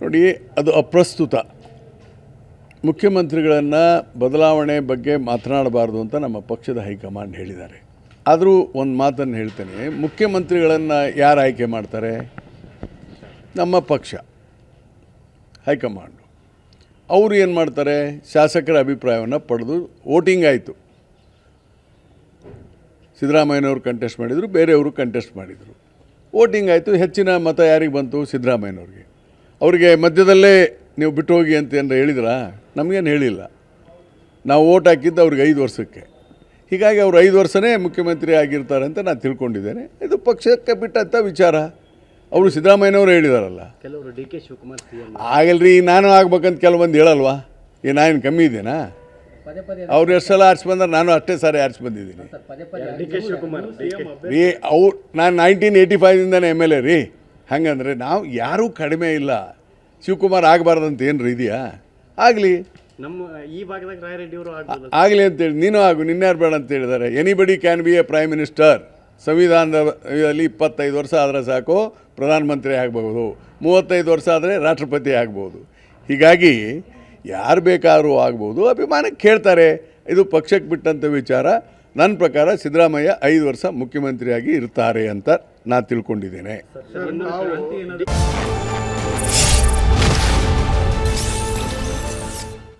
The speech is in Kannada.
ನೋಡಿ, ಅದು ಅಪ್ರಸ್ತುತ. ಮುಖ್ಯಮಂತ್ರಿಗಳನ್ನು ಬದಲಾವಣೆ ಬಗ್ಗೆ ಮಾತನಾಡಬಾರ್ದು ಅಂತ ನಮ್ಮ ಪಕ್ಷದ ಹೈಕಮಾಂಡ್ ಹೇಳಿದ್ದಾರೆ. ಆದರೂ ಒಂದು ಮಾತನ್ನು ಹೇಳ್ತೇನೆ. ಮುಖ್ಯಮಂತ್ರಿಗಳನ್ನು ಯಾರು ಆಯ್ಕೆ ಮಾಡ್ತಾರೆ? ನಮ್ಮ ಪಕ್ಷ, ಹೈಕಮಾಂಡು. ಅವರು ಏನು ಮಾಡ್ತಾರೆ? ಶಾಸಕರ ಅಭಿಪ್ರಾಯವನ್ನು ಪಡೆದು ವೋಟಿಂಗ್ ಆಯಿತು. ಸಿದ್ದರಾಮಯ್ಯನವರು ಕಂಟೆಸ್ಟ್ ಮಾಡಿದರು, ಬೇರೆಯವರು ಕಂಟೆಸ್ಟ್ ಮಾಡಿದರು. ವೋಟಿಂಗ್ ಆಯಿತು ಹೆಚ್ಚಿನ ಮತ ಯಾರಿಗೆ ಬಂತು? ಸಿದ್ದರಾಮಯ್ಯನವ್ರಿಗೆ. ಅವರಿಗೆ ಮಧ್ಯದಲ್ಲೇ ನೀವು ಬಿಟ್ಟು ಹೋಗಿ ಅಂತ ಏನಾರ ಹೇಳಿದ್ರಾ? ನಮಗೇನು ಹೇಳಿಲ್ಲ. ನಾವು ಓಟ್ ಹಾಕಿದ್ದು ಅವ್ರಿಗೆ ಐದು ವರ್ಷಕ್ಕೆ. ಹೀಗಾಗಿ ಅವರು ಐದು ವರ್ಷನೇ ಮುಖ್ಯಮಂತ್ರಿ ಆಗಿರ್ತಾರೆ ಅಂತ ನಾನು ತಿಳ್ಕೊಂಡಿದ್ದೇನೆ. ಇದು ಪಕ್ಷಕ್ಕೆ ಬಿಟ್ಟಂಥ ವಿಚಾರ. ಅವರು ಸಿದ್ದರಾಮಯ್ಯನವರು ಹೇಳಿದಾರಲ್ಲ. ಕೆಲವರು ಡಿ ಕೆ ಶಿವಕುಮಾರ್ ಆಗಲ್ರಿ ನಾನು ಆಗ್ಬೇಕಂತ ಕೆಲವೊಂದು ಹೇಳಲ್ವಾ? ಏ ನಾನು ಕಮ್ಮಿ ಇದ್ದೇನಾ? ಅವ್ರು ಎಷ್ಟು ಸಲ ಆರಿಸಿ ಬಂದ್ರೆ ನಾನು ಅಷ್ಟೇ ಸಾರಿ ಆರಿಸಿ ಬಂದಿದ್ದೀನಿ. ಡಿ ಕೆ ಶಿವಕುಮಾರ್ ರೀ ಅವ್ರು ನಾನು ನೈನ್ಟೀನ್ ಏಯ್ಟಿ ಫೈವಿಂದನೇ ಎಂ ಎಲ್ ಎ ರೀ. ಹಾಗಂದ್ರೆ ನಾವು ಯಾರೂ ಕಡಿಮೆ ಇಲ್ಲ. ಶಿವಕುಮಾರ್ ಆಗಬಾರ್ದಂತ ಏನು ಇದೆಯಾ? ಆಗಲಿ. ನಮ್ಮ ಈ ಭಾಗದಾಗ ರಾಯರೆಡ್ಡಿಯವರು ಆಗ್ಬೋದು ಆಗಲಿ ಅಂತೇಳಿ ನೀನು ಆಗು ನಿನ್ಯಾರು ಬೇಡ ಅಂತ ಹೇಳಿದ್ದಾರೆ anybody can be a prime minister ಸಂವಿಧಾನದಲ್ಲಿ ಇಪ್ಪತ್ತೈದು ವರ್ಷ ಆದರೆ ಸಾಕು ಪ್ರಧಾನಮಂತ್ರಿ ಆಗಬಹುದು. ಮೂವತ್ತೈದು ವರ್ಷ ಆದರೆ ರಾಷ್ಟ್ರಪತಿ ಆಗ್ಬೋದು. ಹೀಗಾಗಿ ಯಾರು ಬೇಕಾದರೂ ಆಗ್ಬೋದು. ಅಭಿಮಾನಕ್ಕೆ ಕೇಳ್ತಾರೆ. ಇದು ಪಕ್ಷಕ್ಕೆ ಬಿಟ್ಟಂಥ ವಿಚಾರ. ನನ್ನ ಪ್ರಕಾರ ಸಿದ್ದರಾಮಯ್ಯ ಐದು ವರ್ಷ ಮುಖ್ಯಮಂತ್ರಿಯಾಗಿ ಇರ್ತಾರೆ ಅಂತ ನಾನು ತಿಳ್ಕೊಂಡಿದ್ದೇನೆ.